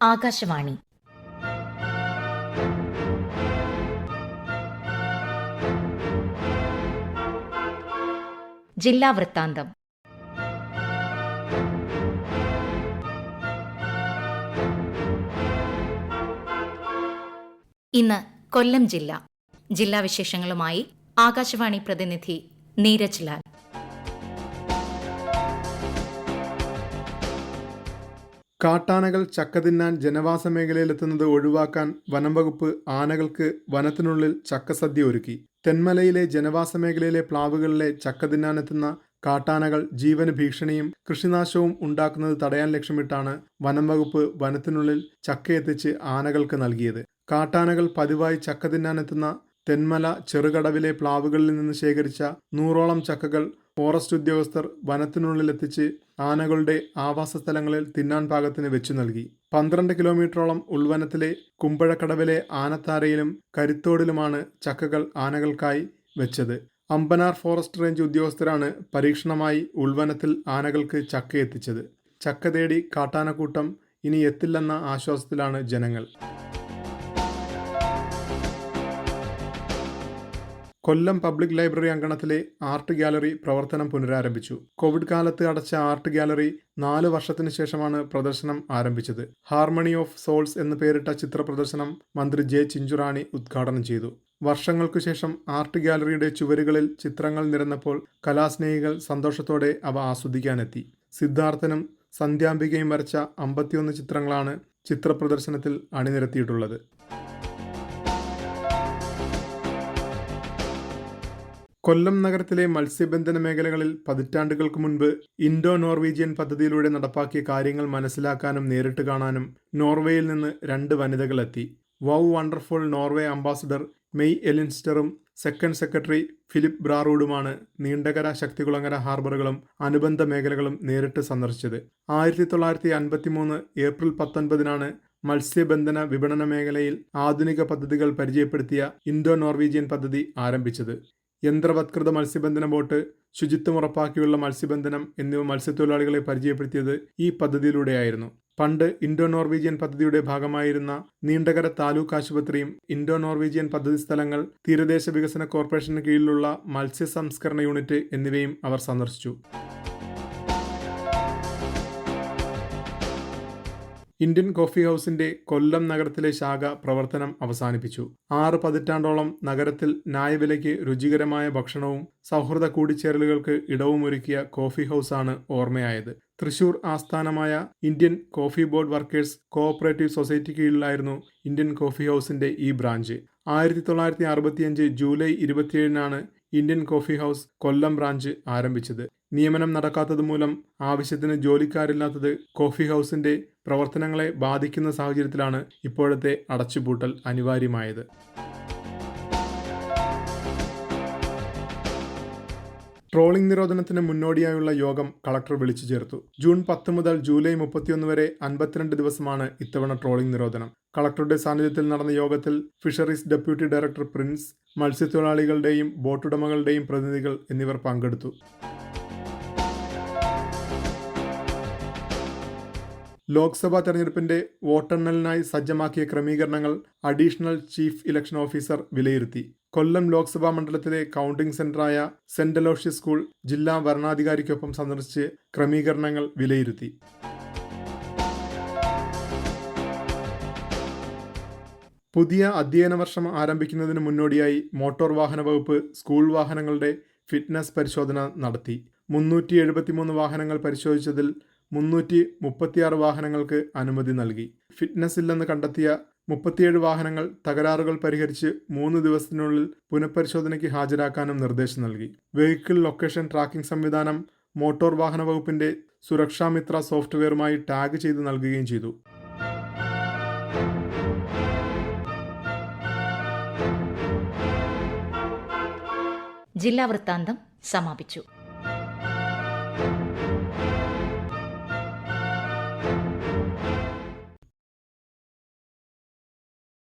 ആകാശവാണി. ജില്ലാ വൃത്താന്തം. ഇന്ന് കൊല്ലം ജില്ല. ജില്ലാ വിശേഷങ്ങളുമായി ആകാശവാണി പ്രതിനിധി നീരജ് ലാൽ. കാട്ടാനകൾ ചക്ക തിന്നാൻ ജനവാസ മേഖലയിലെത്തുന്നത് ഒഴിവാക്കാൻ വനം വകുപ്പ് ആനകൾക്ക് വനത്തിനുള്ളിൽ ചക്കസദ്യ ഒരുക്കി. തെന്മലയിലെ ജനവാസ മേഖലയിലെ പ്ലാവുകളിലെ ചക്ക തിന്നാനെത്തുന്ന കാട്ടാനകൾ ജീവന് ഭീഷണിയും കൃഷിനാശവും ഉണ്ടാക്കുന്നത് തടയാൻ ലക്ഷ്യമിട്ടാണ് വനം വകുപ്പ് വനത്തിനുള്ളിൽ ചക്കയെത്തിച്ച് ആനകൾക്ക് നൽകിയത്. കാട്ടാനകൾ പതിവായി ചക്ക തിന്നാനെത്തുന്ന തെന്മല ചെറുകടവിലെ പ്ലാവുകളിൽ നിന്ന് ശേഖരിച്ച നൂറോളം ചക്കകൾ ഫോറസ്റ്റ് ഉദ്യോഗസ്ഥർ വനത്തിനുള്ളിലെത്തിച്ച് ആനകളുടെ ആവാസ സ്ഥലങ്ങളിൽ തിന്നാൻ പാകത്തിന് വെച്ചു നൽകി. പന്ത്രണ്ട് കിലോമീറ്ററോളം ഉൾവനത്തിലെ കുമ്പഴക്കടവിലെ ആനത്താരയിലും കരുത്തോടിലുമാണ് ചക്കകൾ ആനകൾക്കായി വെച്ചത്. അമ്പനാർ ഫോറസ്റ്റ് റേഞ്ച് ഉദ്യോഗസ്ഥരാണ് പരീക്ഷണമായി ഉൾവനത്തിൽ ആനകൾക്ക് ചക്ക എത്തിച്ചത് ചക്ക തേടി കാട്ടാനക്കൂട്ടം ഇനി എത്തില്ലെന്ന ആശ്വാസത്തിലാണ് ജനങ്ങൾ. കൊല്ലം പബ്ലിക് ലൈബ്രറി അങ്കണത്തിലെ ആർട്ട് ഗാലറി പ്രവർത്തനം പുനരാരംഭിച്ചു. കോവിഡ് കാലത്ത് അടച്ച ആർട്ട് ഗാലറി നാല് വർഷത്തിന് ശേഷമാണ് പ്രദർശനം ആരംഭിച്ചത്. ഹാർമണി ഓഫ് സോൾസ് എന്ന് പേരിട്ട ചിത്ര പ്രദർശനം മന്ത്രി ജെ ചിഞ്ചുറാണി ഉദ്ഘാടനം ചെയ്തു. വർഷങ്ങൾക്കു ശേഷം ആർട്ട് ഗാലറിയുടെ ചുവരുകളിൽ ചിത്രങ്ങൾ നിരന്നപ്പോൾ കലാസ്നേഹികൾ സന്തോഷത്തോടെ അവ ആസ്വദിക്കാനെത്തി. സിദ്ധാർത്ഥനും സന്ധ്യാംബികയും വരച്ച അമ്പത്തിയൊന്ന് ചിത്രങ്ങളാണ് ചിത്രപ്രദർശനത്തിൽ അണിനിരത്തിയിട്ടുള്ളത്. കൊല്ലം നഗരത്തിലെ മത്സ്യബന്ധന മേഖലകളിൽ പതിറ്റാണ്ടുകൾക്ക് മുൻപ് ഇൻഡോ നോർവീജിയൻ പദ്ധതിയിലൂടെ നടപ്പാക്കിയ കാര്യങ്ങൾ മനസ്സിലാക്കാനും നേരിട്ട് കാണാനും നോർവേയിൽ നിന്ന് രണ്ട് വനിതകളെത്തി wow wonderful Norway ambassador May എലിൻസ്റ്ററും second secretary Philip ബ്രാറൂഡുമാണ് നീണ്ടകര ശക്തികുളങ്ങര ഹാർബറുകളും അനുബന്ധ മേഖലകളും നേരിട്ട് സന്ദർശിച്ചത്. ആയിരത്തി തൊള്ളായിരത്തി അൻപത്തി മൂന്ന് ഏപ്രിൽ പത്തൊൻപതിനാണ് മത്സ്യബന്ധന വിപണന മേഖലയിൽ ആധുനിക പദ്ധതികൾ പരിചയപ്പെടുത്തിയ ഇൻഡോ നോർവീജിയൻ പദ്ധതി ആരംഭിച്ചത്. യന്ത്രവത്കൃത മത്സ്യബന്ധന ബോട്ട് ശുചിത്വം ഉറപ്പാക്കിയുള്ള മത്സ്യബന്ധനം എന്നിവ മത്സ്യത്തൊഴിലാളികളെ പരിചയപ്പെടുത്തിയത് ഈ പദ്ധതിയിലൂടെയായിരുന്നു. പണ്ട് ഇൻഡോ നോർവീജിയൻ പദ്ധതിയുടെ ഭാഗമായിരുന്ന നീണ്ടകര താലൂക്ക് ആശുപത്രിയും ഇൻഡോ നോർവീജിയൻ പദ്ധതി സ്ഥലങ്ങൾ തീരദേശ വികസന കോർപ്പറേഷന് കീഴിലുള്ള മത്സ്യ സംസ്കരണ യൂണിറ്റ് എന്നിവയും അവർ സന്ദർശിച്ചു. ഇന്ത്യൻ കോഫി ഹൗസിന്റെ കൊല്ലം നഗരത്തിലെ ശാഖ പ്രവർത്തനം അവസാനിപ്പിച്ചു. ആറ് പതിറ്റാണ്ടോളം നഗരത്തിൽ ന്യായവിലയ്ക്ക് രുചികരമായ ഭക്ഷണവും സൗഹൃദ കൂടിച്ചേരലുകൾക്ക് ഇടവുമൊരുക്കിയ കോഫി ഹൗസാണ് ഓർമ്മയായത്. തൃശൂർ ആസ്ഥാനമായ Indian coffee board workers cooperative society കീഴിലായിരുന്നു ഇന്ത്യൻ കോഫി ഹൗസിന്റെ ഈ ബ്രാഞ്ച്. ആയിരത്തി തൊള്ളായിരത്തി അറുപത്തിയഞ്ച് July ഇരുപത്തിയേഴിനാണ് Indian coffee house Kollam branch ആരംഭിച്ചത്. നിയമനം നടക്കാത്തത് മൂലം ആവശ്യത്തിന് ജോലിക്കാരില്ലാത്തത് കോഫി ഹൗസിന്റെ പ്രവർത്തനങ്ങളെ ബാധിക്കുന്ന സാഹചര്യത്തിലാണ് ഇപ്പോഴത്തെ അടച്ചുപൂട്ടൽ അനിവാര്യമായത്. ട്രോളിംഗ് നിരോധനത്തിന് മുന്നോടിയായുള്ള യോഗം കളക്ടർ വിളിച്ചു ചേർത്തു. ജൂൺ പത്ത് മുതൽ ജൂലൈ മുപ്പത്തിയൊന്ന് വരെ അൻപത്തിരണ്ട് ദിവസമാണ് ഇത്തവണ ട്രോളിംഗ് നിരോധനം. കളക്ടറുടെ സാന്നിധ്യത്തിൽ നടന്ന യോഗത്തിൽ ഫിഷറീസ് ഡെപ്യൂട്ടി ഡയറക്ടർ പ്രിൻസ് മത്സ്യത്തൊഴിലാളികളുടെയും ബോട്ടുടമകളുടെയും പ്രതിനിധികൾ എന്നിവർ പങ്കെടുത്തു. ലോക്സഭാ തെരഞ്ഞെടുപ്പിന്റെ വോട്ടെണ്ണലിനായി സജ്ജമാക്കിയ ക്രമീകരണങ്ങൾ അഡീഷണൽ ചീഫ് ഇലക്ഷൻ ഓഫീസർ വിലയിരുത്തി. കൊല്ലം ലോക്സഭാ മണ്ഡലത്തിലെ കൗണ്ടിംഗ് സെന്ററായ സെന്റ് അലോഷ്യസ് സ്കൂൾ ജില്ലാ വരണാധികാരിക്കൊപ്പം സന്ദർശിച്ച് ക്രമീകരണങ്ങൾ വിലയിരുത്തി. പുതിയ അധ്യയന വർഷം ആരംഭിക്കുന്നതിന് മുന്നോടിയായി മോട്ടോർ വാഹന വകുപ്പ് സ്കൂൾ വാഹനങ്ങളുടെ ഫിറ്റ്നസ് പരിശോധന നടത്തി. മുന്നൂറ്റി എഴുപത്തിമൂന്ന് വാഹനങ്ങൾ പരിശോധിച്ചതിൽ മുന്നൂറ്റി മുപ്പത്തിയാറ് വാഹനങ്ങൾക്ക് അനുമതി നൽകി. ഫിറ്റ്നസ് ഇല്ലെന്ന് കണ്ടെത്തിയ മുപ്പത്തിയേഴ് വാഹനങ്ങൾ തകരാറുകൾ പരിഹരിച്ച് മൂന്ന് ദിവസത്തിനുള്ളിൽ പുനഃപരിശോധനയ്ക്ക് ഹാജരാക്കാനും നിർദ്ദേശം നൽകി. വെഹിക്കിൾ ലൊക്കേഷൻ ട്രാക്കിംഗ് സംവിധാനം മോട്ടോർ വാഹന വകുപ്പിന്റെ സുരക്ഷാമിത്ര സോഫ്റ്റ്വെയറുമായി ടാഗ് ചെയ്ത് നൽകുകയും ചെയ്തു. ജില്ലാ വൃത്താന്തം സമാപിച്ചു.